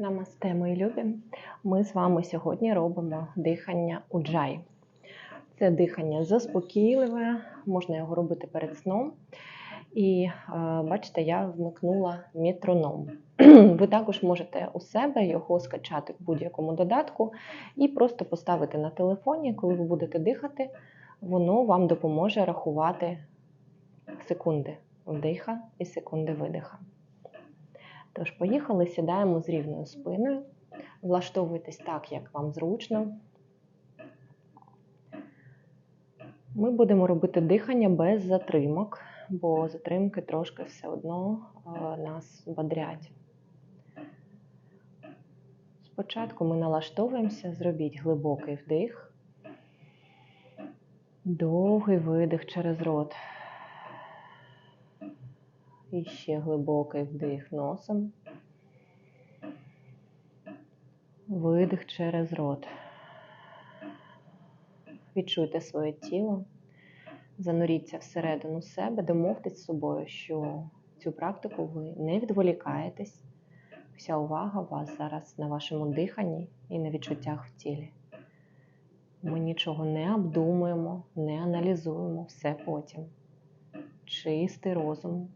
Намасте, мої любі. Ми з вами сьогодні робимо дихання уджай. Це дихання заспокійливе, можна його робити перед сном. І е, бачите, я вмикнула метроном. Ви також можете у себе його скачати в будь-якому додатку і просто поставити на телефоні, коли ви будете дихати, воно вам допоможе рахувати секунди вдиха і секунди видиха. Тож, поїхали, сідаємо з рівною спиною, влаштовуйтесь так, як вам зручно. Ми будемо робити дихання без затримок, бо затримки трошки все одно нас бодрять. Спочатку ми налаштовуємося, зробіть глибокий вдих, довгий видих через рот. І ще глибокий вдих носом. Видих через рот. Відчуйте своє тіло, зануріться всередину себе, домовтесь з собою, що цю практику ви не відволікаєтесь. Вся увага у вас зараз на вашому диханні і на відчуттях в тілі. Ми нічого не обдумуємо, не аналізуємо все потім. Чистий розум,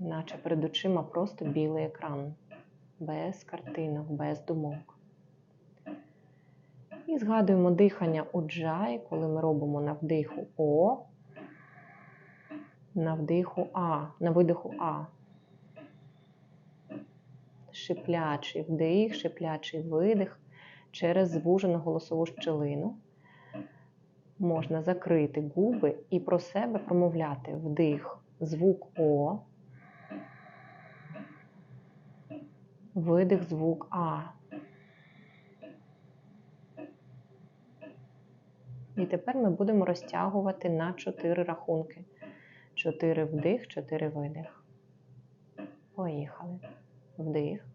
наче перед очима просто білий екран, без картинок, без думок. І згадуємо дихання уджай, коли ми робимо на вдиху О, на вдиху А, на видиху А. Шиплячий вдих, шиплячий видих через звужену голосову щелину. Можна закрити губи і про себе промовляти вдих, звук О. Видих звук А. І тепер ми будемо розтягувати на 4 рахунки. 4 вдих, 4 видих. Поїхали. Вдих.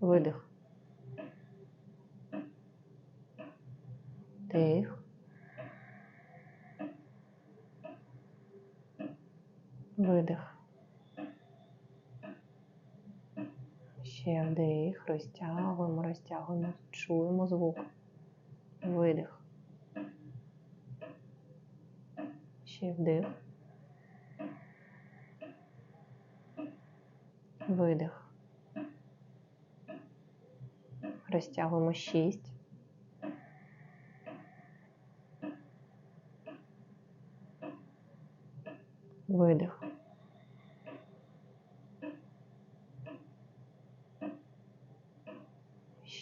Видих. Вдих. Видих. Ще вдих, розтягуємо, розтягуємо, чуємо звук. Видих. Ще вдих. Видих. Розтягуємо шість. Видих.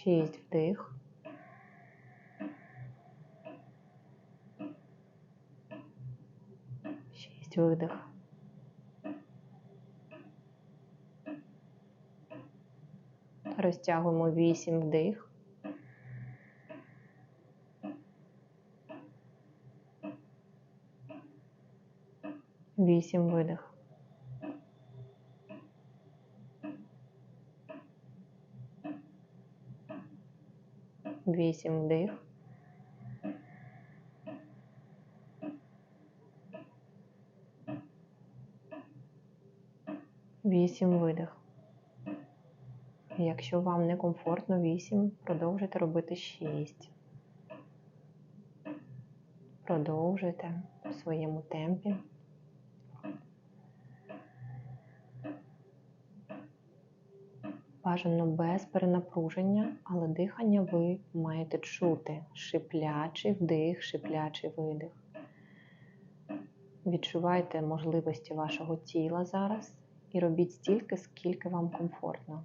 Шість вдих. Шість видих. Розтягуємо вісім вдих. Вісім видих. Вісім вдих. Вісім видих. Якщо вам некомфортно 8, продовжуйте робити 6. Продовжуйте в своєму темпі. Бажано без перенапруження, але дихання ви маєте чути. Шиплячий вдих, шиплячий видих. Відчувайте можливості вашого тіла зараз і робіть стільки, скільки вам комфортно.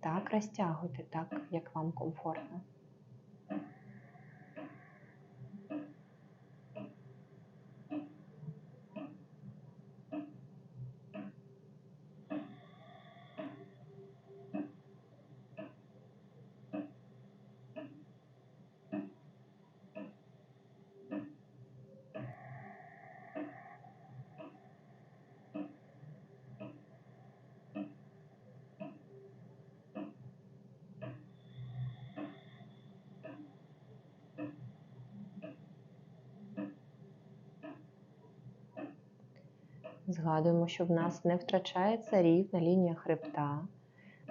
Так розтягуйте, так, як вам комфортно. Згадуємо, що в нас не втрачається рівна лінія хребта.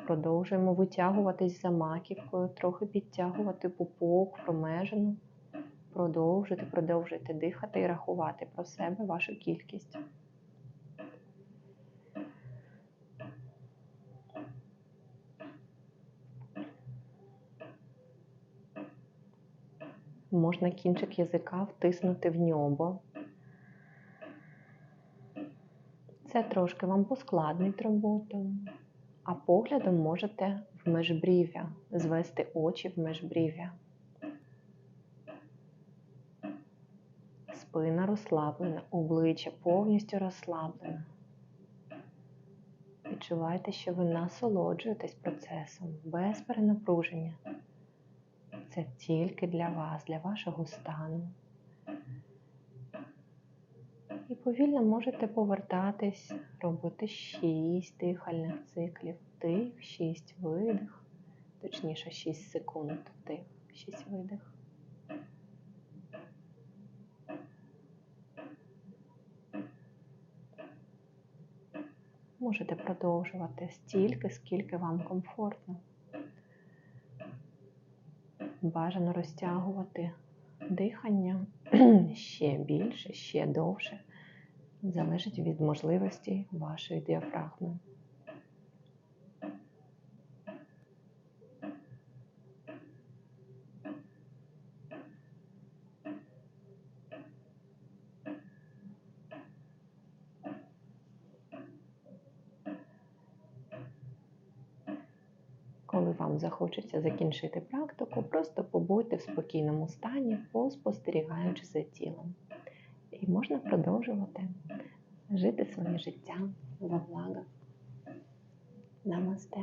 Продовжуємо витягуватись за маківкою, трохи підтягувати пупок, промежину. Продовжуйте, продовжуйте дихати і рахувати про себе вашу кількість. Можна кінчик язика втиснути в ньобо. Це трошки вам поскладнить роботу, а поглядом можете в межбрів'я, звести очі в межбрів'я. Спина розслаблена, обличчя повністю розслаблене. Відчувайте, що ви насолоджуєтесь процесом без перенапруження. Це тільки для вас, для вашого стану. І повільно можете повертатись, робити 6 дихальних циклів. Вдих, 6 видих, точніше 6 секунд вдих, 6 видих. Можете продовжувати стільки, скільки вам комфортно. Бажано розтягувати дихання ще більше, ще довше. Залежить від можливості вашої діафрагми. Коли вам захочеться закінчити практику, просто побудьте в спокійному стані, поспостерігаючи за тілом. І можна продовжувати жити своє життя во благо. Намасте.